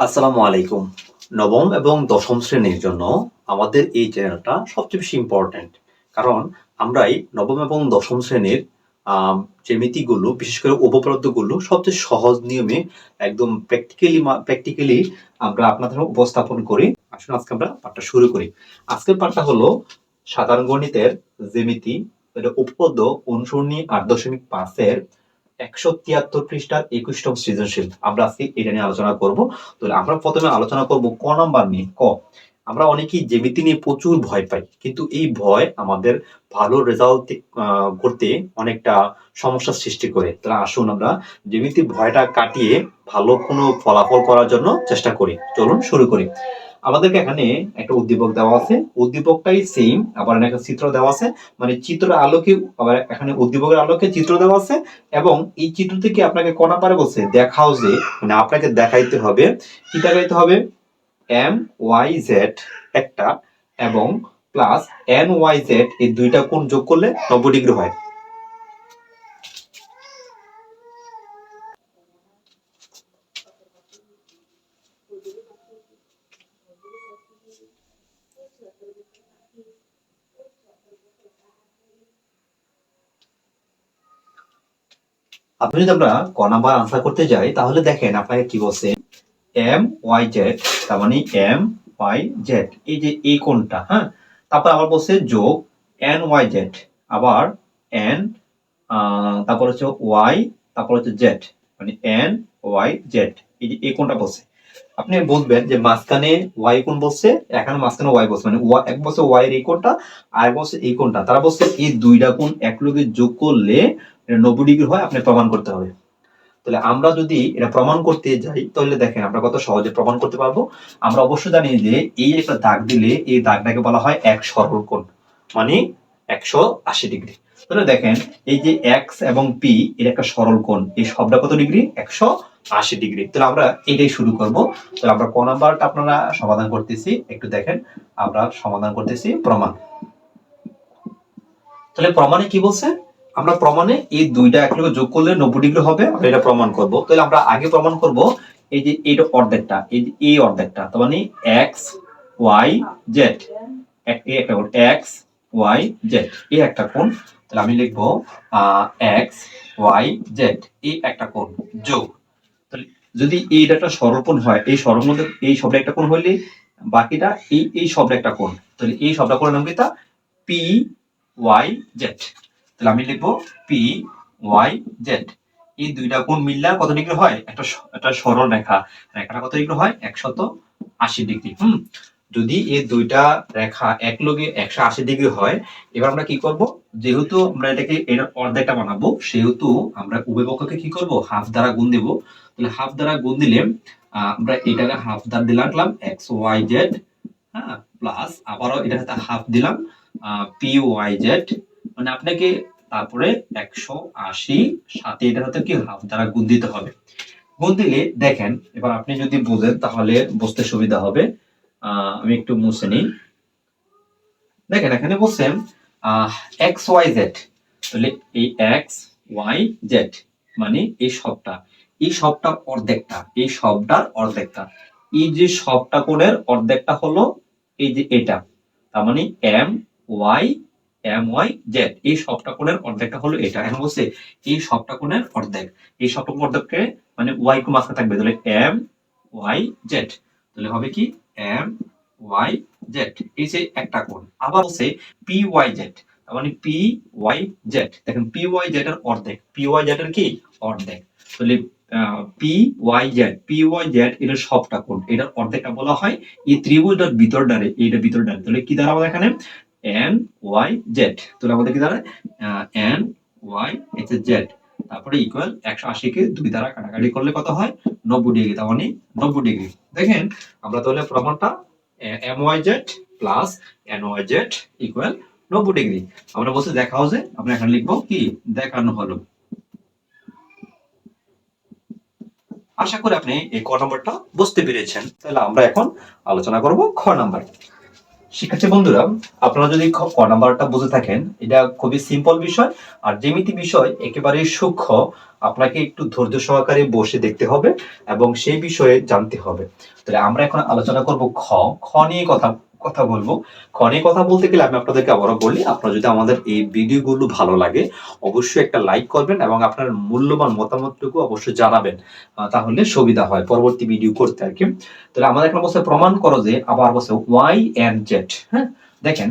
আসসালামু আলাইকুম। নবম এবং দশম শ্রেণির জন্য আমাদের এই চ্যানেলটা সবচেয়ে বেশি ইম্পর্ট্যান্ট কারণ আমরাই নবম এবং দশম শ্রেণির জ্যামিতিগুলো বিশেষ করে উপপাদ্যগুলো সবচেয়ে সহজ নিয়মে একদম প্র্যাকটিক্যালি প্র্যাকটিক্যালি আমরা আপনাদের উপস্থাপন করি। আসুন আজকে আমরা পাঠটা শুরু করি। আজকের পাঠটা হলো সাধারণ গণিতের জ্যামিতি এটা উপপাদ্য অনুসরণী আট দশমিক পাঁচের একশো তিয়াত্তর পৃষ্ঠার একুশতম সৃজনশীল। আমরা আজকে এটা নিয়ে আলোচনা করব। তাহলে আমরা প্রথমে আলোচনা করব ক নাম্বার নিয়ে, ক। আমরা অনেকেই জ্যামিতি নিয়ে প্রচুর ভয় পাই, কিন্তু এই ভয় আমাদের ভালো রেজাল্ট করতে অনেকটা সমস্যার সৃষ্টি করে। তাহলে আসুন আমরা জ্যামিতির ভয়টা কাটিয়ে ভালো কোনো ফলাফল করার জন্য চেষ্টা করি। চলুন শুরু করি। আমাদেরকে এখানে একটা উদ্দীপক দেওয়া আছে। উদ্দীপকটাই সেম আবার একটা চিত্র দেওয়া আছে। মানে চিত্র আলোকে, আবার এখানে উদ্দীপকের আলোকে চিত্র দেওয়া আছে এবং এই চিত্র থেকে আপনাকে কণা পারে বলছে, দেখাও যে মানে আপনাকে দেখাইতে হবে। কি দেখাইতে হবে? এম ওয়াই জেড একটা এবং প্লাস এন ওয়াই জেড এই দুইটা কোণ যোগ করলে নব্বই ডিগ্রি হয়। আপনি যদি আমরা ক নাম্বার আনসার করতে যাই, তাহলে দেখেন আপনাকে কি বলছে? এম ওয়াই জেড তার মানে এম ওয়াই জেড এই যে এই কোনটা হ্যাঁ? তারপর আবার বলছে যোগ এন ওয়াই জেড আবার এন তারপর হচ্ছে ওয়াই তারপর হচ্ছে জেড মানে এন ওয়াই জেড এই যে এই কোনটা বলছে। আপনি বুঝবেন যে মাঝখানে ওয়াই কোন বলছে, এখানে মাঝখানে ওয়াই বলছে মানে এক বছর ওয়াই এর এই কোনটা আর এক বছর এই কোনটা তারা বলছে এই দুইটা কোণ এক লগে যোগ করলে এটা নব্বই ডিগ্রি হয়, আপনি প্রমাণ করতে হবে। তাহলে আমরা যদি এটা প্রমাণ করতে যাই, তাহলে দেখেন আমরা কত সহজে প্রমাণ করতে পারব। আমরা অবশ্যই জানি যে এই একটা দাগ দিলে এই দাগটাকে বলা হয় এক সরল কোণ মানে একশো আশি ডিগ্রি। তাহলে দেখেন, এই যে এক্স এবং পি এর একটা সরল কোণ এই সবটা কত ডিগ্রি? একশো আশি ডিগ্রি। তাহলে আমরা এটাই শুরু করব। তাহলে আমরা ক নাম্বারটা আপনারা সমাধান করতেছি। একটু দেখেন, আমরা সমাধান করতেছি প্রমাণ। তাহলে প্রমাণে কি বলছে? আমরা প্রমাণে এই দুইটা একলগে যোগ করলে নব্বই ডিগ্রি হবে, আমরা এটা প্রমাণ করব। তাহলে আমরা আগে প্রমাণ করব এই যে এইটা অর্ধেকটা, এই যে এই অর্ধেকটা, তার মানে এক্স ওয়াই জেড এই একটা কোণ এক্স ওয়াই জেড এই একটা কোণ, তাহলে আমি লিখব এক্স ওয়াই জেড এই একটা কোণ, যোগ। তাহলে যদি এইটা একটা সরল হয়, এই সরল মধ্যে এই সবটা একটা কোণ হইলে বাকিটা এই এই শব্দ একটা কোণ। তাহলে এই সবটা কোণের নাম কি তা? পি ওয়াই জেড তাহলে আমি লিখব পি ওয়াই জেড এই দুইটা কোণ মিললে কত ডিগ্রি হয়? একটা একটা সরল রেখা। রেখাটা কত ডিগ্রি হয়? একশত আশি ডিগ্রি। হুম? যদি এই দুইটা রেখা এক লগে একশো আশি ডিগ্রি হয়, এবার আমরা কি করব? যেহেতু আমরা এটাকে এর অর্ধেকটা বানাবো, সেহেতু আমরা উভয় পক্ষকে কি করব? হাফ দ্বারা গুণ দেব। তাহলে হাফ দ্বারা গুণ দিলে আমরা এটাকে হাফ দ্বারা দিলাম এক্স ওয়াই জেড হ্যাঁ প্লাস আবারও এটার সাথে হাফ দিলাম পি ওয়াই জেড মানে আপনাকে তারপরে একশো আশি, সাথে এটার সাথে কি হাফ দ্বারা গুণ দিতে হবে। গুণ দিলে দেখেন, এবার আপনি যদি বোঝেন তাহলে বুঝতে সুবিধা হবে। আমি একটু মুছে নিই। দেখেন, এখানে বলছেন এক্স ওয়াই জেড তাহলে এই এক্স ওয়াই জেড মানে এই সবটা। এই সবটা অর্ধেকটা, এই সবটার অর্ধেকটা। এই যে সবটা কোণের অর্ধেকটা হলো এই যে এটা, তার মানে M Y M Y Z এই সবটা কোণের অর্ধেকটা হলো এটা। এখন বলছে, এই সবটা কোণের অর্ধেক। এই সবটা কোণ অর্ধেককে মানে ওয়াই কো মাঝখানে থাকবে। তাহলে এম ওয়াই জেড তাহলে হবে কি? এম ওয়াই জেড এই যে একটা কোণ। আবার বলছে পি ওয়াই জেড মানে পি ওয়াই জেড দেখেন পি ওয়াই জেড এর অর্ধেক। পি ওয়াই জেড এর কি? অর্ধেক। তাহলে P Y Z P Y Z এর সবটা কোণ এটার অর্ধেকটা বলা হয় এই ত্রিভুজটার ভিতর ডারে এইটা ভিতর ডারে তাহলে কি দাঁড়াবে এখানে? এন ওয়াই জেড তাহলে আমাদের কি দাঁড়ায়? এন ওয়াই হচ্ছে জেড তারপরে ইকুয়াল একশো আশিকে দুই দ্বারা কাটাকাটি করলে কত হয়? নব্বই ডিগ্রি। তার মানে নব্বই ডিগ্রি। দেখেন, আমরা তাহলে প্রমাণটা M Y Z plus N Y Z equal নব্বই ডিগ্রি। আমরা বলছি দেখা হচ্ছে আমরা এখানে লিখব কি? দেখানো হলো। আশা করি আপনি এই ক নম্বরটা বুঝতে পেরেছেন। তাহলে আমরা এখন আলোচনা করব খ নাম্বার। শিক্ষার্থী বন্ধুরা, আপনারা যদি ক নাম্বারটা বুঝে থাকেন, এটা খুবই সিম্পল বিষয়। আর জ্যামিতি বিষয় একেবারে সূক্ষ্ম, আপনাকে একটু ধৈর্য সহকারে বসে দেখতে হবে এবং সেই বিষয়ে জানতে হবে। তাহলে আমরা এখন আলোচনা করব খ। খ নিয়ে কথা কথা বলব। নিয়ে কথা বলতে গেলে আমি আপনাদেরকে আবারও বলি, আপনারা যদি আমাদের এই ভিডিওগুলো ভালো লাগে, অবশ্যই একটা লাইক করবেন এবং আপনার মূল্যবান মতামতটুকু অবশ্যই জানাবেন তাহলে সুবিধা হয় পরবর্তী ভিডিও করতে আর কি। তাহলে আমাদের এখন বলছে প্রমাণ করো যে আবার বলছে ওয়াই এন্ড জেড হ্যাঁ? দেখেন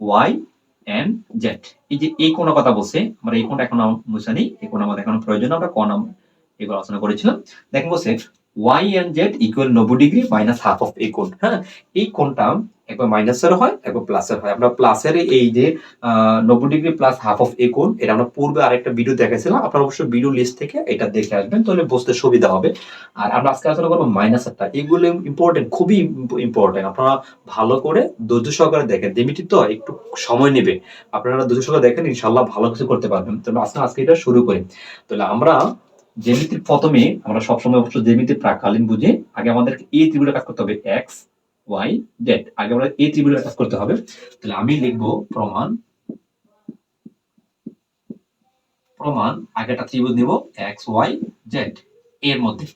ওয়াই এন্ড জেড এই যে এই কোন কথা বলছে, আমরা এই কোনটা এখন মুছে নেই, এই কোন আমাদের এখন প্রয়োজন আমরা ক কোন এগুলো আলোচনা করেছিলাম। দেখেন বলছে ওয়াই এন্ড জেড ইকুয়াল নব্বই ডিগ্রি মাইনাস হাফ অফ এই কোণ হ্যাঁ? এই কোণটা একবার মাইনাসের হয়, একবার প্লাসের হয়। আমরা প্লাসের এই যে নব্বই degree plus half of A কোণ এটা আমরা পূর্বে আরেকটা ভিডিও দেখেছিলাম। আপনারা অবশ্যই ভিডিও লিস্ট থেকে এটা দেখে আসবেন, তাহলে বুঝতে সুবিধা হবে। আর আমরা আজকে আলোচনা করব মাইনাসেরটা এগুলো ইম্পর্টেন্ট খুবই ইম্পর্টেন্ট আপনারা ভালো করে ধৈর্য সহকারে দেখেন। দেমিটি তো একটু সময় নেবে। আপনারা ধৈর্য সহকারে দেখেন ইনশাল্লাহ ভালো কিছু করতে পারবেন। তাহলে আজকে আজকে এটা শুরু করি। তাহলে আমরা জ্যামিতির প্রথমে আমরা সবসময় অবশ্য জ্যামিতির প্রাকালীন বুঝে। আগে আমাদের এ ত্রিভুজের কাজ করতে হবে এক্স ওয়াই জেড আগে আমরা এ ত্রিভুজের কাজ করতে হবে। তাহলে আমি লিখব প্রমাণ। প্রমাণ আগে একটা ত্রিভুজ নিব এক্স ওয়াই জেড এর মধ্যে।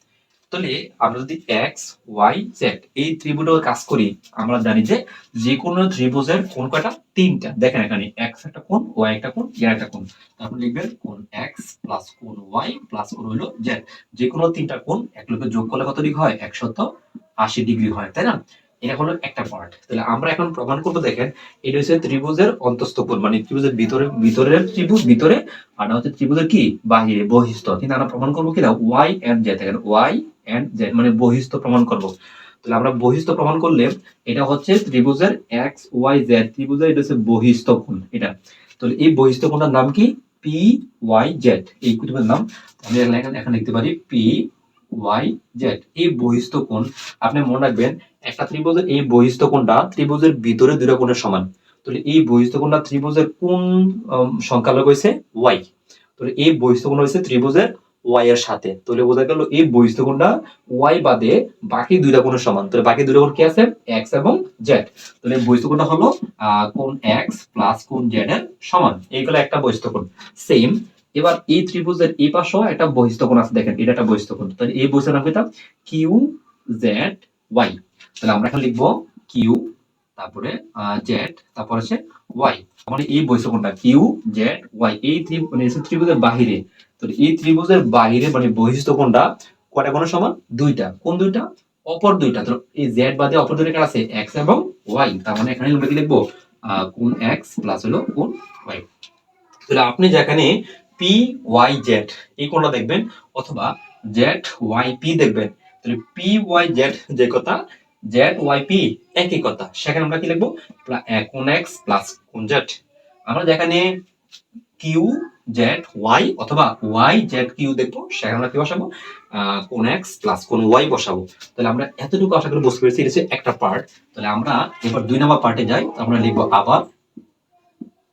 তাহলে আমরা যদি এক্স ওয়াই জেড এই ত্রিভুজের কাজ করি, আমরা জানি যে যে কোনো ত্রিভুজের কোন কয়টা? তিনটা। দেখেন এখানে এক্স একটা কোণ ওয়াই একটা কোণ জেড একটা কোণ। তারপর লিখবেন কোণ এক্স প্লাস কোণ ওয়াই প্লাস কোণ হলো জেড যে কোনো তিনটা কোণ এক লোকে যোগ করলে কত ডিগ্রি হয়? একশত আশি ডিগ্রি হয়, তাই না? এটা হলো একটা পার্ট তাহলে আমরা এখন প্রমাণ করব, দেখেন, এটা হচ্ছে ত্রিভুজের অন্তস্থ কোণ মানে ত্রিভুজের ভিতরে, ভিতরের ত্রিভুজ, ভিতরে, আর হচ্ছে ত্রিভুজের কি? বাহিরে, বহিস্থ। কিন্তু আমরা প্রমাণ করব কি না? ওয়াই এন্ড জেড দেখেন ওয়াই এন্ড জেড মানে বহিস্থ প্রমাণ করব। তাহলে আমরা বহিস্থ প্রমাণ করলে এটা হচ্ছে ত্রিভুজের এক্স ওয়াই জেড ত্রিভুজের এটা হচ্ছে বহিস্থ কোণ, এটা। তাহলে এই বহিস্থ কোণটার নাম কি? পি ওয়াই জেড এই ত্রিভুজের নাম। আমি এখানে লিখতে পারি পি ওয়াই জেড এই বহিস্থ কোণ, আপনি মনে রাখবেন, একটা ত্রিভুজের এই বহিস্থ কোণটা ত্রিভুজের ভিতরে দুটো কোণের সমান। তাহলে এই বহিস্থ কোণটা ত্রিভুজের কোন সংখ্যালঘু হয়েছে ওয়াই তাহলে এই বহিস্থ কোণ হয়েছে ত্রিভুজের ওয়াই এর সাথে। তাহলে বোঝা গেল এই বহিস্থ কোণটা ওয়াই বাদে বাকি দুইটা কোণের সমান। তাহলে বাকি দুইটা কোণ কি আছে? এক্স এবং জেড তাহলে বহিস্থ কোণটা হলো কোণ এক্স প্লাস কোণ জেড এর সমান। এইগুলো একটা বহিস্থ কোণ সেম এবার এই ত্রিভুজের এই পাশেও একটা বহিস্থ কোণ আছে, দেখেন, এটা একটা বহিস্থ কোণ তাহলে এই বহিস্থ নাম কিউ জেড ওয়াই তাহলে আমরা এখন লিখব কিউ তারপরে জেড তারপর আছে ওয়াই মানে এই কোণটা কিউ জেড ওয়াই এই ত্রি- মানে ত্রিভুজের বাহিরে তো এই ত্রিভুজের বাইরে মানে বহিস্থ কোণটা কয়টা কোণ সমান? দুইটা। কোন দুইটা? অপর দুইটা। তো এই জেড বাদে অপর দুইটা কার আছে? এক্স এবং ওয়াই তার মানে এখানে আমরা কি লিখব? কোণ এক্স প্লাস হলো কোন ওয়াই তাহলে আপনি যেখানে পি ওয়াই জেড এই কোনটা দেখবেন? অথবা জেড ওয়াই পি দেখবেন। তাহলে পি ওয়াই জেড যে কথা জেড ওয়াই পি একই কথা। সেখানে আমরা কি লিখব? কোন এক্স প্লাস কোন জেড আমরা যেখানে কিউ জেড ওয়াই অথবা ওয়াই জেড কিউ দেখব, সেখানে আমরা কি বসাবো? কোন এক্স প্লাস কোন ওয়াই বসাবো। তাহলে আমরা এতটুকু আশা করি বুঝতে পেরেছি, এটা একটা পার্ট তাহলে আমরা এবার দুই নম্বর পার্টে যাই, আমরা লিখব আবার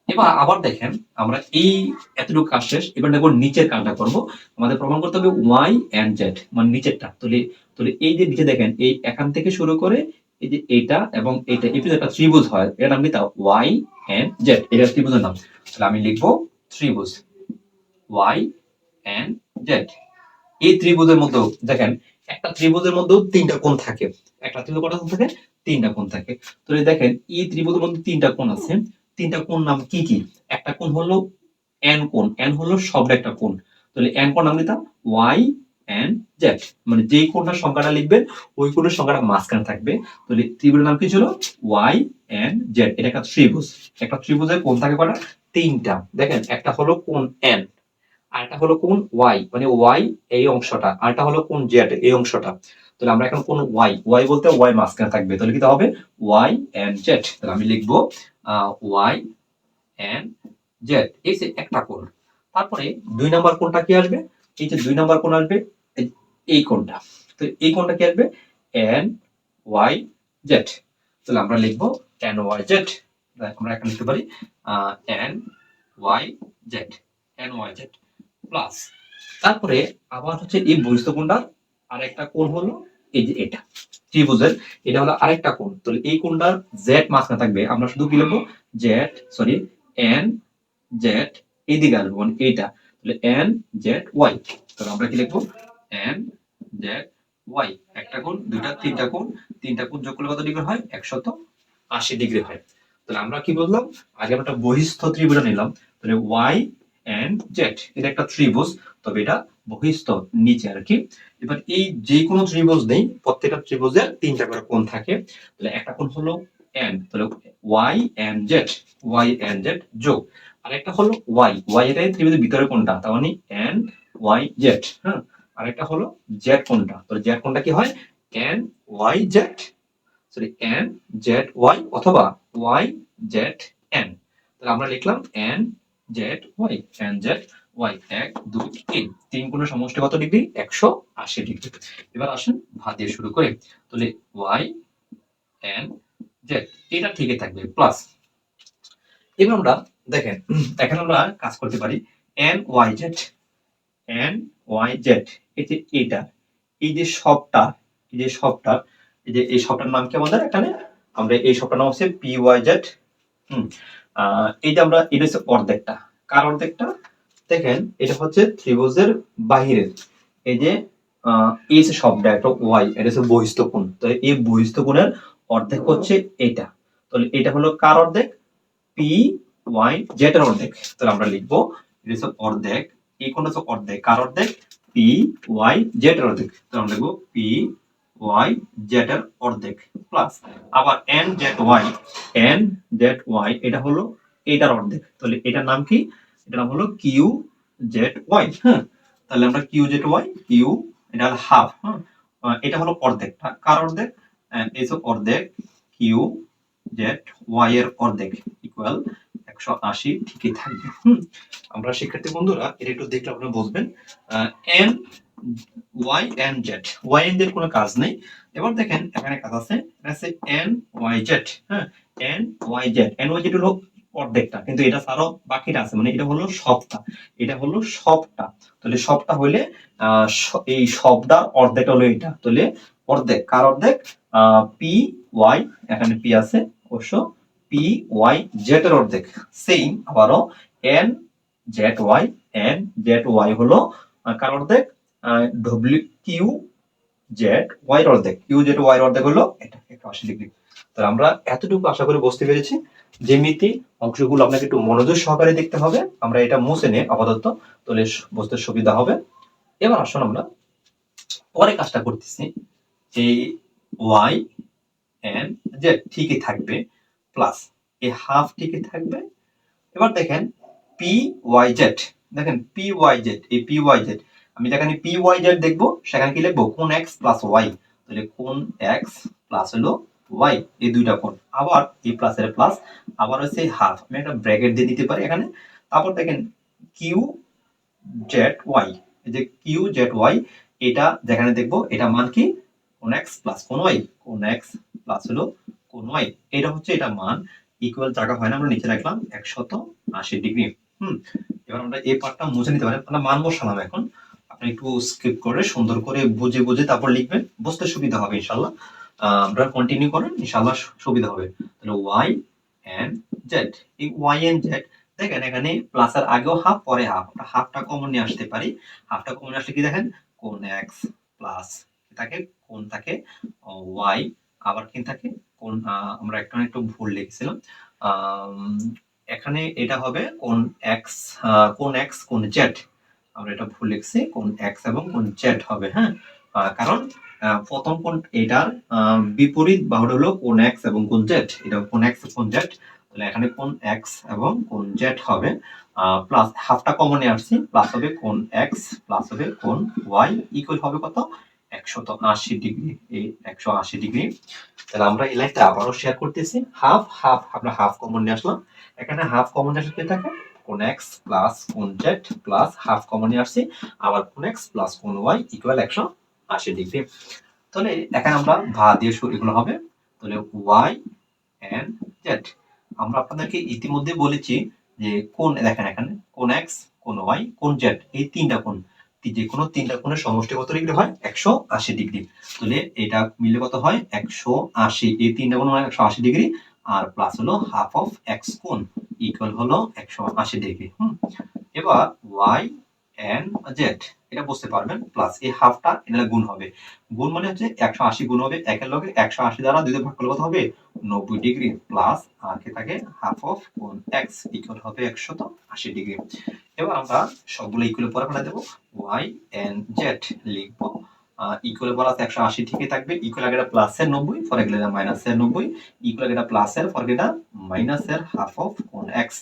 এবার আবার দেখেন, আমরা এই এতটুকু কাজ শেষ, এবার দেখব নিচের কাজটা করব। আমাদের প্রমাণ করতে হবে ওয়াই এন্ড জেড মানে নিচেরটা। তাহলে তাহলে এই যে নিচে দেখেন, এই এখান থেকে শুরু করে এই যে এটা এবং এটা, এই একটা ত্রিভুজ হয়। এর নাম কি তা ওয়াই এন্ড জেড এটা ত্রিভুজের নাম। তাহলে আমি লিখব ত্রিভুজ। ওয়াই এন্ড জেড এই ত্রিভুজের মধ্যে দেখেন, একটা ত্রিভুজের মধ্যেও তিনটা কোণ থাকে। একটা ত্রিভুজ কটা থাকে? তিনটা কোণ থাকে। তো দেখেন, এই ত্রিভুজের মধ্যে তিনটা কোণ আছে। তিনটা কোণ নাম কি কি? একটা কোণ হলো এন কোণ এন হলো সবটা একটা কোণ। তাহলে এন কোণ নাম দিতাম ওয়াই এন্ড জেড মানে যেই কোণটার সংখ্যাটা লিখবেন, ওই কোণের সংখ্যাটা মাঝখানে থাকবে। তাহলে ত্রিভুজের নাম কি ছিল? ওয়াই এন্ড জেড এটা একটা ত্রিভুজ। একটা ত্রিভুজের কোণ থাকে কটা তিনটা। দেখেন, একটা হলো কোণ এন আরেকটা হলো কোন ওয়াই মানে ওয়াই এই অংশটা আরেকটা হলো কোন জেড এই অংশটা। তাহলে আমরা এখন কোন ওয়াই ওয়াই বলতে ওয়াই মাঝখানে থাকবে। তাহলে কি হবে? ওয়াই এন্ড জেড তাহলে আমি লিখব ওয়াই এন্ড জেড এই যে একটা কোণ। তারপরে দুই নাম্বার কোণটা কি আসবে? এই যে দুই নাম্বার কোণ আসবে, এই- কোণটা। তো এই কোণটা কি আসবে? এন ওয়াই জেড তাহলে আমরা লিখব এন ওয়াই জেড আমরা এখন লিখতে পারি N Y Z N Y Z plus তারপরে আবার হচ্ছে এই বহিস্থ কোণটার আর একটা কোণ হলো এই যে এটা। ত্রিভুজের, এটা হলো আরেকটা কোণ। তাহলে এই কোণটার জেড মাঝখানে থাকবে, আমরা শুধু কি লিখব? জেড সরি এন জেড এইদিকে আসব মানে এইটা। তাহলে এন জেড ওয়াই তাহলে আমরা কি লিখব? এন জেড ওয়াই একটা কোণ, দুইটা, তিনটা কোণ। তিনটা কোণ যোগ করলে কত ডিগ্রি হয়? একশত আশি ডিগ্রি হয়। তাহলে আমরা কি বললাম? আগে আমরা একটা বহিস্থ ত্রিভুজ নিলাম। তাহলে ওয়াই এন্ড জেড এটা একটা ত্রিভুজ, তবে এটা বহিস্থ, নিচে আর কি। এবার এই যে কোনো ত্রিভুজ নেই, প্রত্যেকটা ত্রিভুজের তিনটা করে কোণ থাকে। তাহলে একটা কোণ হলো এন তাহলে Y N Z Y N Z যোগ। আর একটা হলো ওয়াই ওয়াই এর ত্রিভুজের ভিতরে কোনটা তার মানে এন ওয়াই জেড হ্যাঁ? আরেকটা হলো জেড কোনটা তো জেড কোনটা কি হয়? N Y Z sorry N Z Y অথবা ওয়াই জেড এন তাহলে আমরা লিখলাম N Z Y N Z Y এক দুই, তিন। তিন গুণের সমষ্টি কত ডিগ্রি? একশো আশি ডিগ্রি। এবার আসেন ভাত দিয়ে শুরু করে। তাহলে ওয়াই এন জেড এটা ঠিকই থাকবে প্লাস এবার আমরা দেখেন, এখানে আমরা কাজ করতে পারি N Y Z N Y Z এই যে এটা, এই যে সবটা, এই যে সবটা, এই যে এই সবটার নাম কি আমাদের এখানে? আমরা এই সবটার নাম হচ্ছে পি ওয়াই জেড হুম। আহ, এই যে আমরা এটা হচ্ছে অর্ধেকটা। কার অর্ধেকটা? দেখেন এটা হচ্ছে ত্রিভুজের বাহিরের। এই যে আহ, এই যে শব্দ একটা ওয়াই এটা হচ্ছে বহিস্থ কোণ। তো এই বহিস্থ কোণের অর্ধেক হচ্ছে এটা। তাহলে এটা হলো কার অর্ধেক? পি ওয়াই জেড এর অর্ধেক। তাহলে আমরা লিখব এটা হচ্ছে অর্ধেক। এই কোণ হচ্ছে অর্ধেক। কার অর্ধেক? পি ওয়াই জেড এর অর্ধেক। তাহলে আমরা লিখব পি ওয়াই জেড এর অর্ধেক প্লাস আবার N Z Y N Z Y এটা হলো এটার অর্ধেক। তাহলে এটার নাম কি? এটার নাম হলো কিউ জেড ওয়াই হ্যাঁ? তাহলে আমরা কিউ জেড ওয়াই কিউ এটা হলো হাফ হ্যাঁ? এটা হলো অর্ধেকটা। কার অর্ধেক? এই যে অর্ধেক কিউ জেড ওয়াই এর অর্ধেক ইকুয়াল একশো আশি ঠিকই থাকবে। আমরা শিক্ষার্থী বন্ধুরা, এটা একটু দেখলে আপনারা বুঝবেন। N Y N Z Y N Z কোনো কাজ নেই। এবার দেখেন এখানে কাজ আছে আছে এন ওয়াই জেড হ্যাঁ? N Y Z N Y Z হলো অর্ধেকটা কিন্তু এটা ছাড়াও বাকিটা আছে মানে এটা হলো সবটা। এটা হলো সবটা। তাহলে সবটা আহ, এই সবটা অর্ধেকটা হলো এটা। তাহলে অর্ধেক কার অর্ধেক? পি ওয়াই এখানে পি আছে অবশ্য পি ওয়াই জেড এর অর্ধেক। সেম আবারও N Z Y N Z Y হলো কার অর্ধেক? ডব্লিউ কিউ জেড ওয়াই অর্ধেক। কিউ জেড ওয়াই অর্ধেক হলো এটা একশো আশি ডিগ্রি তাহলে আমরা এতটুকু আশা করে বুঝতে পেরেছি যেমিতি অংশগুলো আপনাকে একটু মনোযোগ সহকারে দেখতে হবে। আমরা এটা মুছে নিয়ে আপাতত তাহলে বুঝতে সুবিধা হবে। এবার আসুন আমরা পরে কাজটা করতেছি যে ওয়াই এন জেড ঠিকই থাকবে প্লাস এই হাফ ঠিকই থাকবে। এবার দেখেন পি ওয়াই জেড দেখেন পি ওয়াই জেড এই পি ওয়াই জেড আমি যেখানে পি ওয়াই জেড দেখব, সেখানে কি লিখব? কোন এক্স প্লাস ওয়াই তাহলে কোন এক্স প্লাস হলো ওয়াই এই দুইটা কোণ। আবার এই প্লাস এর প্লাস আবার হচ্ছে হাফ আমি একটা ব্র্যাকেট দিয়ে দিতে পারি এখানে। তারপর দেখেন কিউ জেড ওয়াই এই যে কিউ জেড ওয়াই এটা যেখানে দেখব, এটা মান কি? কোন এক্স প্লাস কোন ওয়াই কোন এক্স প্লাস হলো কোন ওয়াই এটা হচ্ছে এটা মান। ইকুয়াল জায়গা হয় না, আমরা নিচে রাখলাম একশত আশি ডিগ্রি। হুম, এবার আমরা এই পার্টটা মুছে নিতে পারি। আমরা মান বসালাম এখন। আপনি একটু স্কিপ করে সুন্দর করে বুঝে বুঝে তারপর লিখবেন, বুঝতে সুবিধা হবে ইনশাল্লাহ আমরা কন্টিনিউ করেন ইনশাল্লাহ সুবিধা হবে। তাহলে ওয়াই এন জেড এই ওয়াই এন জেড দেখেন এখানে প্লাস প্লাসের আগেও হাফ পরে হাফ আমরা হাফটা কমন নিয়ে আসতে পারি। হাফটা কমন আসলে কি দেখেন? কোন এক্স প্লাস থাকে? কোন থাকে? ওয়াই আবার কি থাকে? কোন আমরা একটা একটু ভুল লিখছিলাম। এখানে এটা হবে কোন এক্স কোন এক্স কোন জেড আমরা এটা ভুল লিখছি, কোন এক্স এবং কোন জেড হবে হ্যাঁ? কারণ প্রথম কোন, এটার বিপরীত বাহুটা হলো কোন এক্স এবং কোন জেড এটা কোন এক্স কোন জেড তাহলে এখানে কোন এক্স এবং কোন জেড হবে। প্লাস হাফটা কমনে আসছি প্লাস হবে কোন এক্স প্লাস হবে কোন ওয়াই ইকুয়াল হবে কত? একশত আশি ডিগ্রি। এই একশো আশি ডিগ্রি। তাহলে আমরা এই লাইনটা আবারও শেয়ার করতেছি। হাফ হাফ আমরা হাফ কমন নিয়ে আসলাম। এখানে হাফ কমন আসলে থাকে? কোন এক্স প্লাস কোন জেড প্লাস হাফ কমন নিয়ে আবার কোন এক্স প্লাস কোন ওয়াই ইকুয়াল একশো আশি ডিগ্রি। তাহলে এখানে আমরা ভা দিয়ে এগুলো হবে, তাহলে ওয়াই এন জেড আমরা আপনাদেরকে ইতিমধ্যে বলেছি যে কোন, দেখেন এখানে, কোন এক্স কোন ওয়াই কোন জেড এই তিনটা কোন যে কোনো তিনটা কোণের সমষ্টি কত ডিগ্রি হয়? একশো আশি ডিগ্রি। তাহলে এটা মিলে কত হয়? একশো আশি। এই তিনটা কোণ মানে একশো আশি ডিগ্রি। আর প্লাস হলো হাফ অফ এক্স কোণ ইকুয়াল হলো একশো আশি ডিগ্রি হুম? এবার ওয়াই এন জেড এটা বুঝতে পারবেন প্লাস এই হাফটা এটা গুণ হবে। গুণ মানে হচ্ছে একশো আশি গুণ হবে, একের লগে একশো আশি দ্বারা দুই ভাগ করলে কত হবে? নব্বই ডিগ্রি প্লাস আর কি থাকে? হাফ অফ কোন এক্স ইকুয়াল হবে একশত আশি ডিগ্রি এবার আমরা সবগুলো ইকুয়াল পরে ফেলে দেবো। ওয়াই এন জেড লিখব। ইকুয়াল বলা আছে একশো আশি ঠিকই থাকবে। ইকুয়াল আগে প্লাসের নব্বই পরে গেলে মাইনাসের নব্বই। ইকুয়াল আগে প্লাসের পরে গেলে মাইনাসের হাফ অফ কোণ এক্স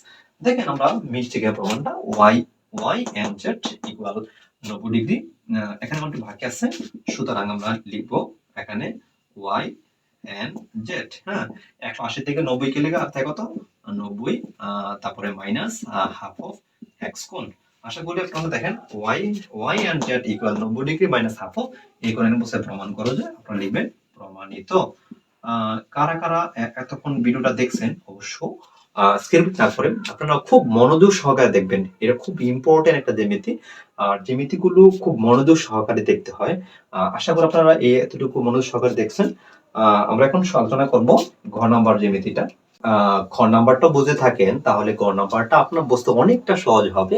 দেখেন আমরা মিস্টেকের প্রমাণটা Y Y N Z equal নব্বই ডিগ্রি এখানে আমাদের বাকি আছে। সুতরাং আমরা লিখব এখানে ওয়াই এন জেড হ্যাঁ? একশো আশি থেকে নব্বই কে লেগে আর কত? নব্বই তারপরে মাইনাস হাফ অফ এক্স কোণ। আশা করি আপনারা দেখেন Y Y and Z equal degree minus half এই কোণের বসে প্রমাণ করো যে আপনারা লিখবেন প্রমাণিত। কারা কারা এতক্ষণ ভিডিওটা দেখছেন, অবশ্য স্ক্রিন না করে আপনারা খুব মনোযোগ সহকারে দেখবেন। এটা খুব ইম্পর্টেন্ট একটা জ্যামিতি। আর জ্যামিতিগুলো খুব মনোযোগ সহকারে দেখতে হয়। আশা করি আপনারা এই এতটুকু মনোযোগ সহকারে দেখছেন। আমরা এখন আলোচনা করব ঘ নাম্বার জ্যামিতিটা। খ নাম্বারটা বুঝে থাকেন, তাহলে গ নাম্বারটা আপনার বুঝতে অনেকটা সহজ হবে।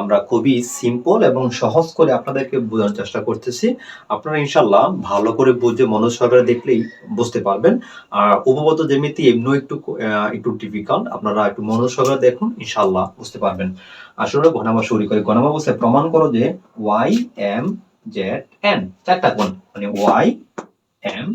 আমরা খুবই সিম্পল এবং সহজ করে আপনাদেরকে বোঝানোর চেষ্টা করতেছি। আপনারা ইনশাল্লাহ ভালো করে বুঝে মনোজ সহকারে দেখলেই বুঝতে পারবেন। আর উপগত জ্যামিতি এমনিও একটু একটু ডিফিকাল্ট আপনারা একটু মনোজ সহকারে দেখুন ইনশাল্লাহ বুঝতে পারবেন। আসলে ঘনামা শুরু করে। ঘনামা বসে প্রমাণ করো যে ওয়াই এম জেড এন চারটা কোণ মানে ওয়াই এম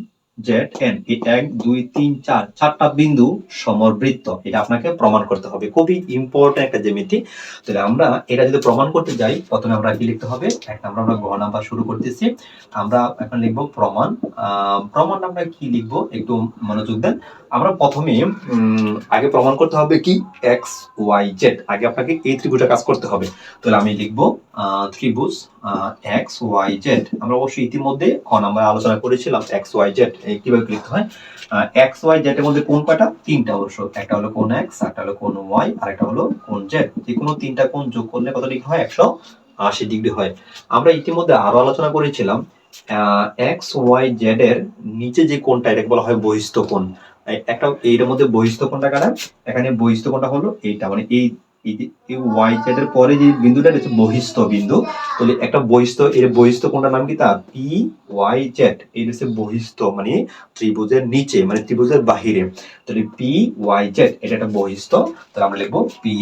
জেড এন এই এক দুই, তিন, চার, চারটা বিন্দু সমবৃত্ত। এটা আপনাকে প্রমাণ করতে হবে। খুবই ইম্পর্টেন্ট একটা জ্যামিতি। তাহলে আমরা এটা যদি প্রমাণ করতে যাই, প্রথমে আমরা কি লিখতে হবে? এক নাম্বার আমরা গহ নাম্বার শুরু করতেছি। আমরা এখন লিখব প্রমাণ। প্রমাণ আমরা কি লিখব? একটু মনোযোগ দেন। আমরা প্রথমে আগে প্রমাণ করতে হবে কি? এক্স ওয়াই জেড আগে আপনাকে এই ত্রিভুজটা কাজ করতে হবে। তাহলে আমি লিখব ত্রিভুজ এক্স ওয়াই জেড আমরা অবশ্যই ইতিমধ্যে খ আমরা আলোচনা করেছিলাম এক্স ওয়াই জেড কীভাবে লিখতে হয়? এক্স ওয়াই জেড এর মধ্যে কোন কয়টা তিনটা অবশ্য। একটা হলো কোন এক্স একটা হলো কোন ওয়াই আর একটা হলো কোন জেড যে কোনো তিনটা কোণ যোগ করলে কত ডিগ্রি হয়? একশো আশি ডিগ্রি হয়। আমরা ইতিমধ্যে আরও আলোচনা করেছিলাম এক্স ওয়াই জেড এর নিচে যে কোণটা, এটাকে বলা হয় বহিস্থ কোণ। একটা এইটার মধ্যে বহিস্থ কোণটা কাটা, এখানে বহিস্থ কোণটা হলো এইটা মানে এই এই ওয়াই জেড এর পরে যে বিন্দুটা হচ্ছে বহিস্থ বিন্দু, তাহলে একটা বহিস্থ এর বহিস্থ কোণটার নাম কি তা? পি ওয়াই জেড এই হচ্ছে বহিস্থ মানে ত্রিভুজের নিচে মানে ত্রিভুজের বাহিরে। তাহলে পি ওয়াই জেড এটা একটা বহিস্থ তাহলে আমরা লিখব পি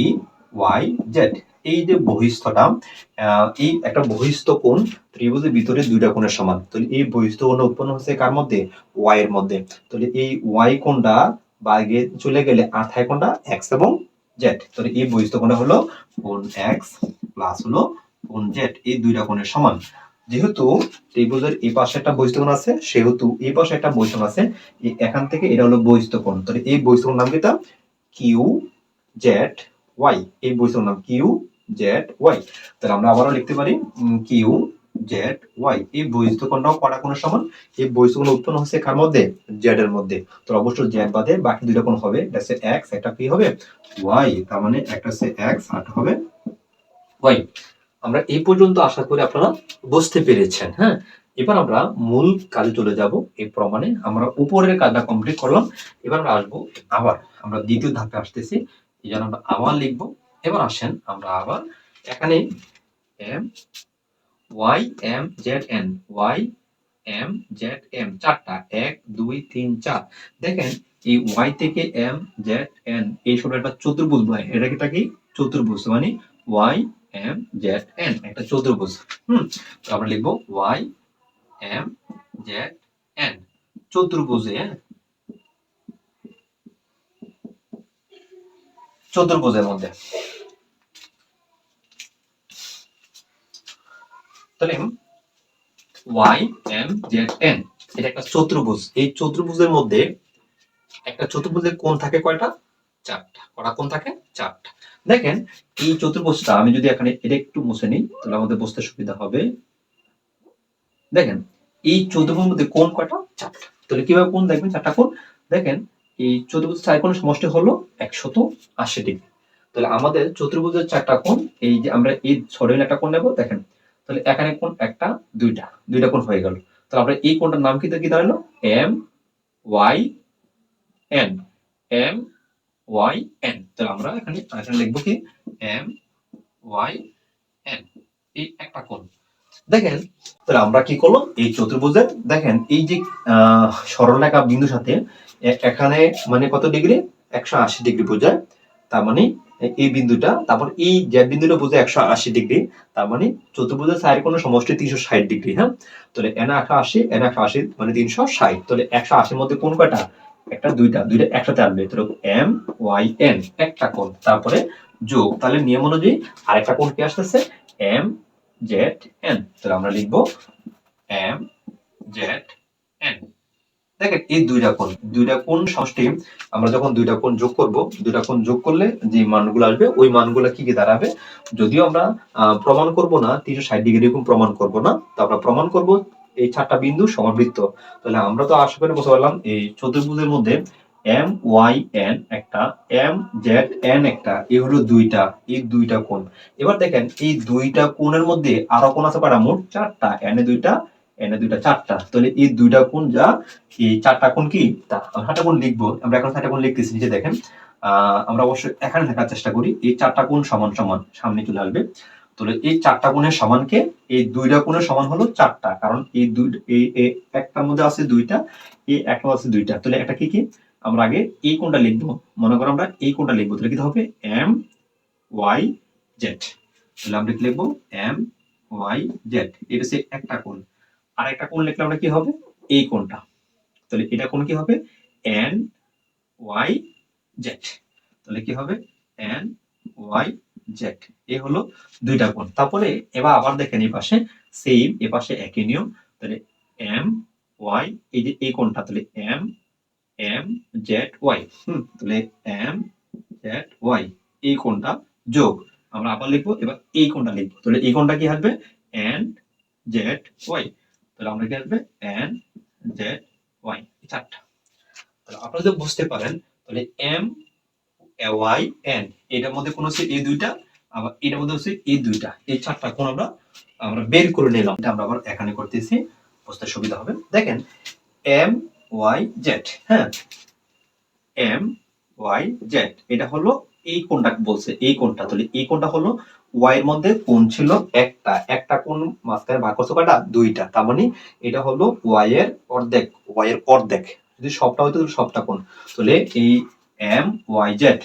ওয়াই জেড এই যে আহ, এই একটা বহিস্থ কোণ ত্রিভুজের ভিতরে দুইটা কোণের সমান। তাহলে এই বহিস্থ কোণ উৎপন্ন হচ্ছে কার মধ্যে? ওয়াই এর মধ্যে। তাহলে এই ওয়াই কোণটা বাইরে চলে গেলে আর থাকে কোণটা এক্স এবং জেড তাহলে এই বহিস্থ কোণটা হলো কোণ এক্স প্লাস হলো কোণ জেড এই দুইটা কোণের সমান। যেহেতু ত্রিভুজের এই পাশে একটা বহিস্থ কোণ আছে সেহেতু এই পাশে একটা বহিস্থ কোণ আছে এখান থেকে এটা হলো বহিস্থ কোণ। তাহলে এই বহিস্থ কোণ নাম কি তা? কিউ জেড ওয়াই এই বহিস্থ কোণ নাম কিউ জেড ওয়াই তাহলে আমরা আবারও লিখতে পারি কিউ জেড ওয়াই এই বহিস্থ কোণটাও কটা কোণের সমান। এই বহিস্থ কোণ উৎপন্ন হচ্ছে কার মধ্যে? জেড এর মধ্যে। তো অবশ্যই জেড বাদে বাকি দুইটা কোণ হবে। এটা হচ্ছে এক্স একটা কি হবে ওয়াই তার মানে একটা হচ্ছে এক্স একটা হবে ওয়াই আমরা এই পর্যন্ত আশা করি আপনারা বুঝতে পেরেছেন হ্যাঁ? এবার আমরা মূল কাজে চলে যাব। এই প্রমাণে আমরা উপরের কাজটা কমপ্লিট করলাম। এবার আমরা আসব আবার। আমরা দ্বিতীয় ধাপে আসতেছি। এই জন্য আমরা আবার লিখব এবার আসেন আমরা আবার এখানে M Y M Z N Y M Z M চারটা। এক, দুই, তিন, চার। দেখেন এই ওয়াই থেকে এম জেড এন এই সব একটা চতুর্ভুজ হয় এটা কি কি? চতুর্ভুজ। মানে ওয়াই এম জেড এন একটা চতুর্ভুজ। হুম, তো আমরা লিখব ওয়াই এম জেড এন চতুর্ভুজে? চতুর্ভুজের মধ্যে। তাহলে ওয়াই এম জেড এন এটা একটা চতুর্ভুজ। এই চতুর্ভুজের মধ্যে একটা চতুর্ভুজের কোণ থাকে কয়টা? চারটা। কটা কোণ থাকে? চারটা। দেখেন, এই চতুর্ভুজটা আমি যদি এখানে এটা একটু মুছে নিই, তাহলে আমাদের বুঝতে সুবিধা হবে। দেখেন, এই চতুর্ভুজের মধ্যে কোণ কয়টা? চারটা। তাহলে কীভাবে কোণ দেখবেন? চারটা কোণ। দেখেন, এই চতুর্ভুজ চার কোণের সমষ্টি হলো একশত আশি ডিগ্রি। তাহলে আমাদের চতুর্ভুজের চারটা কোণ, এই যে আমরা এই সরল একটা কোণ নেব, দেখেন তাহলে এখানে কোন একটা, দুইটা দুইটা কোণ হয়ে গেল। তাহলে আমরা এই কোণটার নাম কি কি দাঁড়াল? M Y N M Y N তাহলে আমরা এখানে এখানে লিখব কি? এম ওয়াই এন এই একটা কোণ দেখেন, তাহলে আমরা কি করলাম? এই চতুর্ভুজের, দেখেন, এই যে সরলরেখা বিন্দুর সাথে এখানে মানে কত ডিগ্রি? একশো আশি ডিগ্রি বোঝায়। তার মানে এই বিন্দুটা, তারপর এই যে বিন্দুটা বোঝায় একশো আশি ডিগ্রি, তার মানে চতুর্ভুজের সাইড কোন সমষ্টি তিনশো ষাট ডিগ্রি হ্যাঁ? তাহলে এন একশো আশি এন একশো আশি মানে তিনশো ষাট। তাহলে একশো আশির মধ্যে কোন কয়টা? একটা, দুইটা দুইটা একসাথে আসবে তাহলে এম ওয়াই এন একটা কোণ। তারপরে যোগ, তাহলে নিয়ম অনুযায়ী আরেকটা কোণ কি আসতেছে? এম জেড এন তাহলে আমরা লিখব এম জেড এন দেখেন, এই দুইটা কোণ। দুইটা কোণ সমষ্টি, আমরা যখন দুইটা কোণ যোগ করব, দুইটা কোণ যোগ করলে যে মানগুলো আসবে, ওই মানগুলো কি কি দাঁড়াবে? যদিও আমরা প্রমাণ করব না, তিনশো ষাট ডিগ্রি এরকম প্রমাণ করব না, তো আমরা প্রমাণ করব এই চারটা বিন্দু সমবৃত্ত। তাহলে আমরা তো আশা করে বুঝতে পারলাম, এই চতুর্ভুজের মধ্যে এম ওয়াই এন একটা এম জেড এন একটা, এই হলো দুইটা, এই দুইটা কোণ। এবার দেখেন, এই দুইটা কোণের মধ্যে আরও কোণ আছে পারা মোট চারটা এন এ দুইটা এনে দুইটা চারটা। তাহলে এই দুইটা কোণ যা, এই চারটা কোণ কি? চারটা কোণ লিখব। আমরা এখন চারটা কোণ লিখতেছি নিচে দেখেন। আমরা অবশ্যই এখানে লেখার চেষ্টা করি। এই চারটা কোণ সমান সমান, সামনে চলে আসবে। তাহলে এই চারটা কোণের সমানকে, এই দুইটা কোণের সমান হলো চারটা। কারণ এই দুই, এই একটার মধ্যে আছে দুইটা, এই একটা আছে দুইটা। তাহলে একটা কি কি? আমরা আগে এই কোণটা লিখব। মনে করো আমরা এই কোণটা লিখব। তাহলে কি হবে? M, Y, Z. তাহলে আমরা লিখব? M, Y, Z. এটা হচ্ছে একটা কোণ। আর একটা কোণ লিখলে আমরা কি হবে? এই কোণটা। তাহলে এটা কোণ কি হবে? এন ওয়াই জেড তাহলে কি হবে? এন ওয়াই জেড এই হলো দুইটা কোণ। তারপরে এবার আবার দেখেন এই পাশে সেম এ পাশে একই নিয়ম। তাহলে এম ওয়াই এই যে এই কোণটা, তাহলে এম এম জেড ওয়াই হুম, তাহলে এম জেড ওয়াই এই কোণটা যোগ। আমরা আবার লিখব, এবার এই কোণটা লিখব। তাহলে এই কোণটা কি আসবে? এন জেড ওয়াই তাহলে আমরা কি আসবে? এন জেড ওয়াই চারটা। তাহলে আপনারা যদি বুঝতে পারেন, তাহলে এম ওয়াই এন এটার মধ্যে কোন হচ্ছে এই দুইটা, আবার এটার মধ্যে হচ্ছে এই দুইটা। এই চারটা কোণ আমরা আমরা বের করে নিলাম। এটা আমরা আবার এখানে করতেছি, বুঝতে সুবিধা হবে। দেখেন এম ওয়াই জেড হ্যাঁ? এম ওয়াই জেড এটা হলো এই কোণটা বলছে, এই কোণটা। তাহলে এই কোণটা হলো ওয়াই এর মধ্যে কোণ ছিল একটা। একটা কোণ মাঝখানে ভাগ করছে কয়টা? দুইটা। তার মানে এটা হলো ওয়াই এর অর্ধেক ওয়াই এর অর্ধেক। যদি সবটা হইতো সবটা কোণ। তাহলে এই M Y Z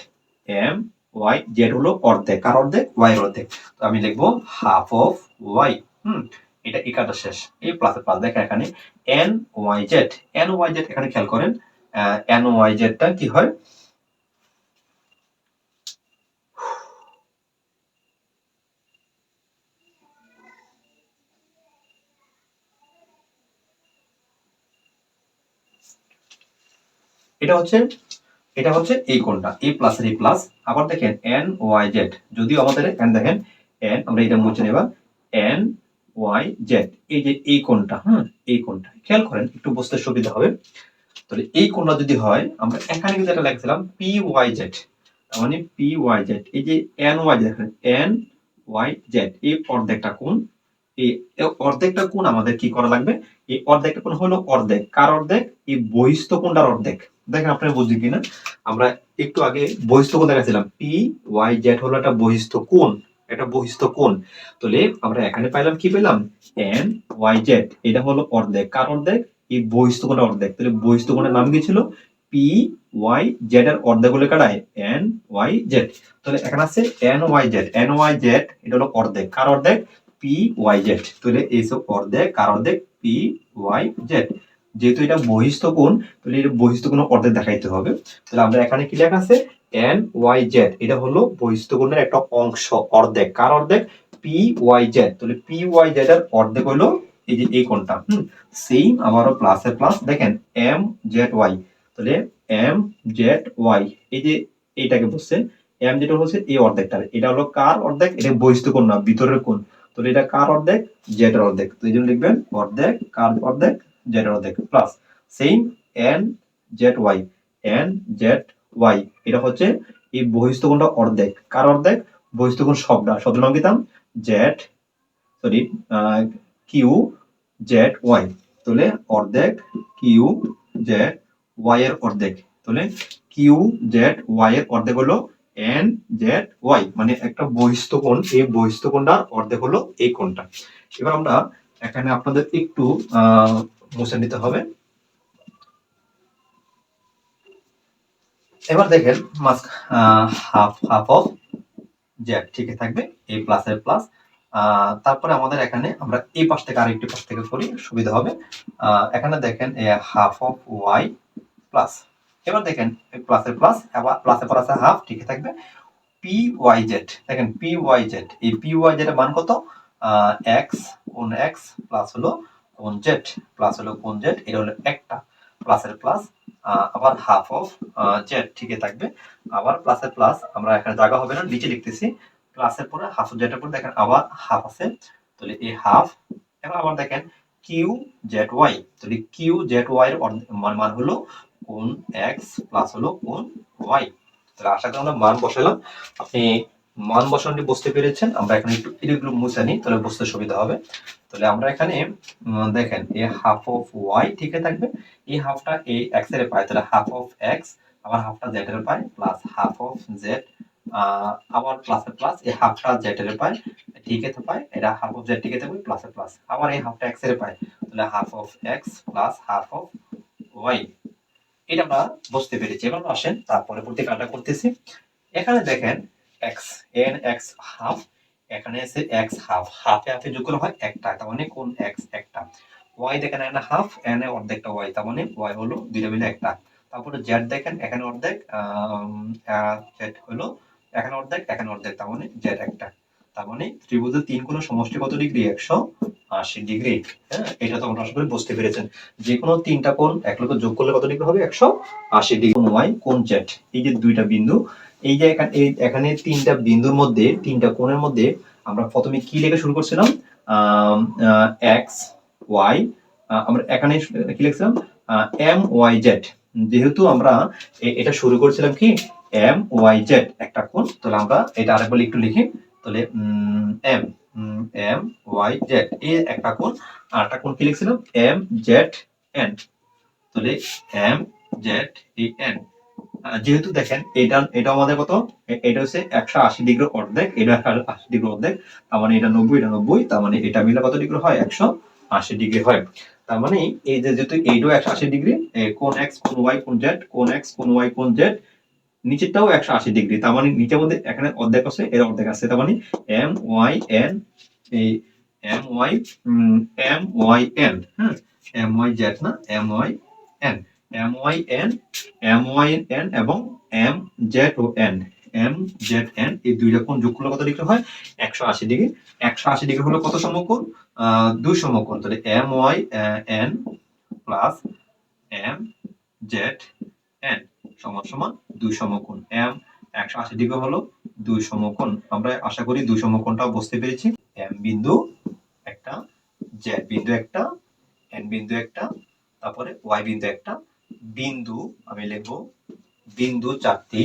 M Y Z হলো অর্ধেক। কার অর্ধেক? ওয়াই এর অর্ধেক। তো আমি লিখব হাফ অফ ওয়াই হুম, এটা একাটা শেষ। এই প্লাসে প্লাস দেখেন এখানে N Y Z N Y Z এখানে খেয়াল করেন এন ওয়াই জেডটা কি হয়? এটা হচ্ছে এটা হচ্ছে এই কোণটা এই প্লাস এর প্লাস আবার দেখেন এন ওয়াই জেড যদিও আমাদের এন দেখেন এন আমরা এটা মুছে নেবা এন ওয়াই জেড এই যে এই কোণটা হ্যাঁ এই কোণটা। খেয়াল করেন, একটু বুঝতে সুবিধা হবে। তাহলে এই কোণটা যদি হয়, আমরা এখানে কিন্তু এটা লিখছিলাম পি ওয়াই জেড তার মানে পি ওয়াই জেড এই যে N Y Z N Y Z এই অর্ধেকটা কোণ, এই অর্ধেকটা কোণ আমাদের কি করা লাগবে? এই অর্ধেকটা কোণ হলো অর্ধেক। কার অর্ধেক? এই বহিস্থ কোণটার অর্ধেক। দেখেন আপনারা বুঝলি কিনা? আমরা একটু আগে বহিস্থ কোণ দেখাছিলাম পি ওয়াই জেড হলো একটা বহিস্থ কোণ এটা বহিস্থ কোণ। তাহলে আমরা এখানে পাইলাম কি পেলাম? এন ওয়াই জেড এটা হলো অর্ধেক। কার অর্ধেক? এই বহিস্থ কোণের অর্ধেক। তাহলে বহিস্থ কোণের নাম কি ছিল? পি ওয়াই জেড এর অর্ধেক হলে কাটায় এন ওয়াই জেড তাহলে এখানে আছে N Y Z N Y Z এটা হলো অর্ধেক। কার অর্ধেক? পি ওয়াই জেড তাহলে এইসব অর্ধেক, কার অর্ধেক? পি ওয়াই জেড যেহেতু এটা বহিস্থ কোণ, তাহলে এটা বহিস্থ কোণ অর্ধেক দেখাইতে হবে। তাহলে আমরা এখানে কি লেখা আছে? এন ওয়াই জেড এটা হলো বহিস্থ কোণের একটা অংশ, অর্ধেক। কার অর্ধেক? পি ওয়াই জেড তাহলে পি ওয়াই জেড এর অর্ধেক হলো এই যে এই কোণটা, হুম? সেম আবারও প্লাস এর প্লাস দেখেন এম জেড ওয়াই তাহলে এম জেড ওয়াই এই যে এইটাকে বলছে এম যেটা হচ্ছে এই অর্ধেকটা। এটা হলো কার অর্ধেক? এটা বহিস্থ কোণ না, ভিতরের কোণ। তাহলে এটা কার অর্ধেক? জেড এর অর্ধেক। তো এই জন্য লিখবেন অর্ধেক, কার অর্ধেক? জেড অর্ধেক plus same N Z Y N Z Y এটা হচ্ছে এই বহিস্থ কোণটা অর্ধেক। কার অর্ধেক? বহিস্থ কোণ শব্দটা শব্দ নাম দিতাম Z sorry Q Z Y তাহলে অর্ধেক কিউ জেড ওয়াই এর অর্ধেক। তাহলে কিউ জেড ওয়াই এর অর্ধেক হলো এন জেড ওয়াই মানে একটা বহিস্থ কোণ, এই বহিস্থ কোণটার অর্ধেক হলো এই কোণটা। এবার আমরা এখানে আপনাদের একটু, আহ মুছে নিতে হবে। এবার দেখেন মাস হাফ হাফ অফ জেড ঠিকই থাকবে এই প্লাস এর প্লাস তারপরে আমাদের এখানে আমরা এই পাশ থেকে আরেকটি পাশ থেকে করি, সুবিধা হবে। এখানে দেখেন হাফ অফ ওয়াই প্লাস এবার দেখেন প্লাসের প্লাস আবার প্লাসের পর আছে হাফ ঠিকই থাকবে। পি ওয়াই জেড দেখেন পি ওয়াই জেড এই পি ওয়াই জেড এর মান কত? এক্স কোন এক্স প্লাস হলো কোন জেড প্লাস হলো কোন জেড এটা হলো একটা প্লাসের প্লাস আবার হাফ অফ জেড ঠিকই থাকবে। আবার প্লাসের প্লাস আমরা এখানে জায়গা হবে না, নিচে লিখতেছি। প্লাসের পরে হাফ জেডের পরে দেখেন আবার হাফ আছে। তাহলে এই হাফ এবার আবার দেখেন কিউ জেড ওয়াই তাহলে কিউ জেড ওয়াই এর মান মান হলো কোন এক্স প্লাস হলো কোন ওয়াই তাহলে আশা করি আমরা মান বসালাম। আপনি মান বসানোটি বুঝতে পেরেছেন। আমরা এখন একটু এগুলো মুছে নিই, তাহলে বুঝতে সুবিধা হবে। তাহলে আমরা এখানে দেখেন এই হাফ অফ ওয়াই ঠিক থাকবে। এই হাফটা এই এক্সের পাই তাহলে হাফ অফ এক্স আবার হাফটা জেড এর পাই প্লাস হাফ অফ জেড আবার প্লাস এর প্লাস এই হাফটা জেড এর পাই ঠিক আছে পাই এটা হাফ অফ জেড ঠিক আছে প্লাস এর প্লাস আবার এই হাফটা এক্সের পাই তাহলে half of X plus half of Y এটা আমরা বুঝতে পেরেছি, এবার আসেন তার পরবর্তী কাজটা করতেছি। এখানে দেখেন এক্স এন এক্স হাফ এখানে আছে এক্স হাফ হাফে হাফে যোগ করা হয় একটা, তার মানে কোন এক্স একটা? ওয়াই দেখেন এখানে হাফ এনে অর্ধেকটা ওয়াই তার মানে ওয়াই হলো দুইটা মিলে একটা। তারপরে জেড দেখেন, এখানে অর্ধেক জেড হলো এখানে অর্ধেক এখানে অর্ধেক, তার মানে জেড একটা। তার মানে ত্রিভুজের তিন কোণ সমষ্টি কত ডিগ্রি একশো আশি ডিগ্রি হ্যাঁ? এটা তো আমরা আশা বুঝতে পেরেছেন। যে কোনো তিনটা কোণ এক যোগ করলে কত ডিগ্রি হবে? একশো আশি ডিগ্রি কোণ ওয়াই কোণ জেড এই যে দুইটা বিন্দু এই যে এখানে তিনটা বিন্দুর মধ্যে, তিনটা কোণের মধ্যে আমরা প্রথমে কি লেখা শুরু করছিলাম? এক্স, ওয়াই আমরা এখানে কি লিখছিলাম? M, Y, Z. যেহেতু আমরা এটা শুরু করছিলাম কি? এম, ওয়াই, জেড একটা কোণ, তাহলে আমরা এটা আরেকবার একটু লিখি। তাহলে এম এম, ওয়াই, জেড, এই একটা কোণ, আর একটা কোণ কি লিখছিলাম? M, Z, N. তাহলে এম, জেড এ এন। যেহেতু দেখেন, এটা এটা আমাদের কত? এটা হচ্ছে একশো আশি ডিগ্রি অর্ধেক, এটা একশো আশি ডিগ্রি অর্ধেক, তার মানে এটা নব্বই এটা নব্বই, তার মানে এটা মিলে কত ডিগ্রি হয়? একশো আশি ডিগ্রি হয়। তার মানে এই যে যেহেতু এইটাও একশো আশি ডিগ্রি কোন এক্স কোন ওয়াই কোন জেড কোন এক্স কোন ওয়াই কোন জেড নিচেরটাও একশো আশি ডিগ্রি, তার মানে নিচের মধ্যে এখানে অর্ধেক আছে, এর অর্ধেক আছে, তার মানে এম ওয়াই এন এই M Y M Y N হ্যাঁ? এম ওয়াই জেড না M Y N M Y N M Y N এবং এম জেড ও এন এম জেড এন এই দুইটা কোণ যোগ করলে কত ডিগ্রি হয়? একশো আশি ডিগ্রি। একশো আশি ডিগ্রি হলো কত সমকোণ? দুই সমকোণ। তাহলে M Y N plus M Z N সমান সমান দুই সমকোণ। এম একশো আশি ডিগ্রি হলো দুই সমকোণ। আমরা আশা করি দুই সমকোণটা বুঝতে পেরেছি। এম বিন্দু একটা জেড বিন্দু একটা এন বিন্দু একটা, তারপরে ওয়াই বিন্দু একটা বিন্দু, আমি লিখব বিন্দু চারটি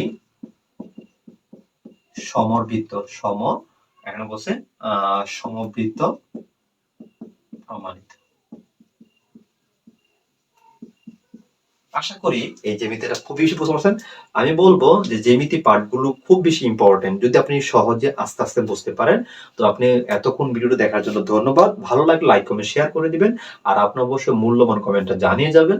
সমবৃত্ত, সম, এখানে বলছে সমবৃত্ত প্রমাণিত। আশা করি এই জ্যামিতিটা খুব বেশি বুঝতে পারছেন আমি বলব যে জ্যামিতি পার্টগুলো খুব বেশি ইম্পর্টেন্ট যদি আপনি সহজে আস্তে আস্তে বুঝতে পারেন, তো আপনি এতক্ষণ ভিডিওটা দেখার জন্য ধন্যবাদ। ভালো লাগলে লাইক কমেন্ট শেয়ার করে দিবেন। আর আপনি অবশ্যই মূল্যবান কমেন্টটা জানিয়ে যাবেন।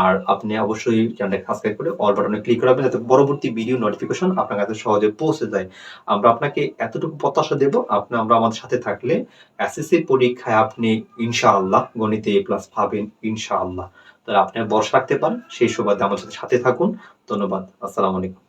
আর আপনি অবশ্যই চ্যানেলটা সাবস্ক্রাইব করে অল বাটনে ক্লিক করাবেন যাতে পরবর্তী ভিডিও নোটিফিকেশন আপনার কাছে সহজে পৌঁছে যায়। আমরা আপনাকে এতটুকু প্রত্যাশা দেব, আপনি আমরা আমাদের সাথে থাকলে এসএসসি পরীক্ষায় আপনি ইনশাআল্লাহ গণিতে এ প্লাস পাবেন, ইনশাআল্লাহ। তাহলে আপনি বর্ষ রাখতে পারেন, সেই সুবাদে আমাদের সাথে থাকুন। ধন্যবাদ। আসসালামু আলাইকুম।